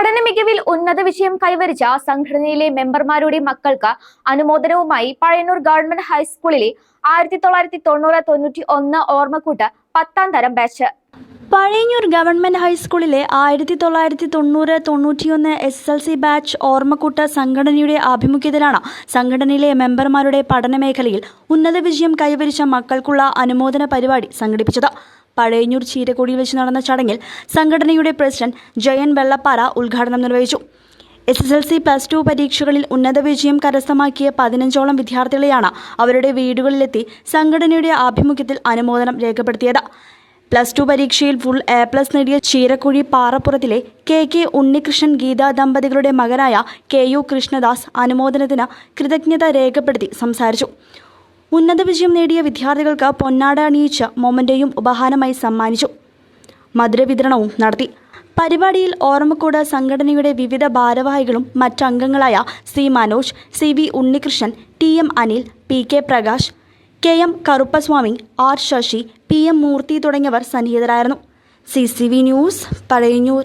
പഠന മികവിൽ ഉന്നത വിഷയം കൈവരിച്ച സംഘടനയിലെ മെമ്പർമാരുടെ മക്കൾക്ക് അനുമോദനവുമായി പഴയന്നൂർ ഗവൺമെന്റ് ഹൈസ്കൂളിലെ ആയിരത്തി തൊള്ളായിരത്തി തൊണ്ണൂറ് തൊണ്ണൂറ്റി ഒന്ന് ഓർമ്മക്കൂട്ട് പത്താം തരം ബാച്ച്. പഴയന്നൂർ ഗവൺമെന്റ് ഹൈസ്കൂളിലെ ആയിരത്തി തൊള്ളായിരത്തി തൊണ്ണൂറ് തൊണ്ണൂറ്റിയൊന്ന് എസ് എൽ സി ബാച്ച് ഓർമ്മക്കൂട്ട് സംഘടനയുടെ ആഭിമുഖ്യത്തിലാണ് സംഘടനയിലെ മെമ്പർമാരുടെ പഠനമേഖലയിൽ ഉന്നത വിജയം കൈവരിച്ച മക്കൾക്കുള്ള അനുമോദന പരിപാടി സംഘടിപ്പിച്ചത്. പഴയന്നൂർ ചീരക്കൊടിയിൽ വെച്ച് നടന്ന ചടങ്ങിൽ സംഘടനയുടെ പ്രസിഡന്റ് ജയൻ വെള്ളപ്പാറ ഉദ്ഘാടനം നിർവഹിച്ചു. S S L C plus two പരീക്ഷകളിൽ ഉന്നത വിജയം കരസ്ഥമാക്കിയ പതിനഞ്ചോളം വിദ്യാർത്ഥികളെയാണ് അവരുടെ വീടുകളിലെത്തി സംഘടനയുടെ ആഭിമുഖ്യത്തിൽ അനുമോദനം രേഖപ്പെടുത്തിയത്. പ്ലസ് ടു പരീക്ഷയിൽ ഫുൾ എ പ്ലസ് നേടിയ ചീരക്കുഴി പാറപ്പുറത്തിലെ കെ കെ ഉണ്ണികൃഷ്ണൻ ഗീതാ ദമ്പതികളുടെ മകനായ കെ യു കൃഷ്ണദാസ് അനുമോദനത്തിന് കൃതജ്ഞത രേഖപ്പെടുത്തി സംസാരിച്ചു. ഉന്നത വിജയം നേടിയ വിദ്യാർത്ഥികൾക്ക് പൊന്നാട അണിയിച്ച് മൊമന്റെയും ഉപഹാരമായി സമ്മാനിച്ചു. മധുര വിതരണവും നടത്തി. പരിപാടിയിൽ ഓർമ്മക്കൂട് സംഘടനയുടെ വിവിധ ഭാരവാഹികളും മറ്റംഗങ്ങളായ C Manoj C V Unnikrishnan T M Anil P K Prakash K M Karuppaswamy R Sasi P M Murthy തുടങ്ങിയവർ സന്നിഹിതരായിരുന്നു. C C V news Pazhayannur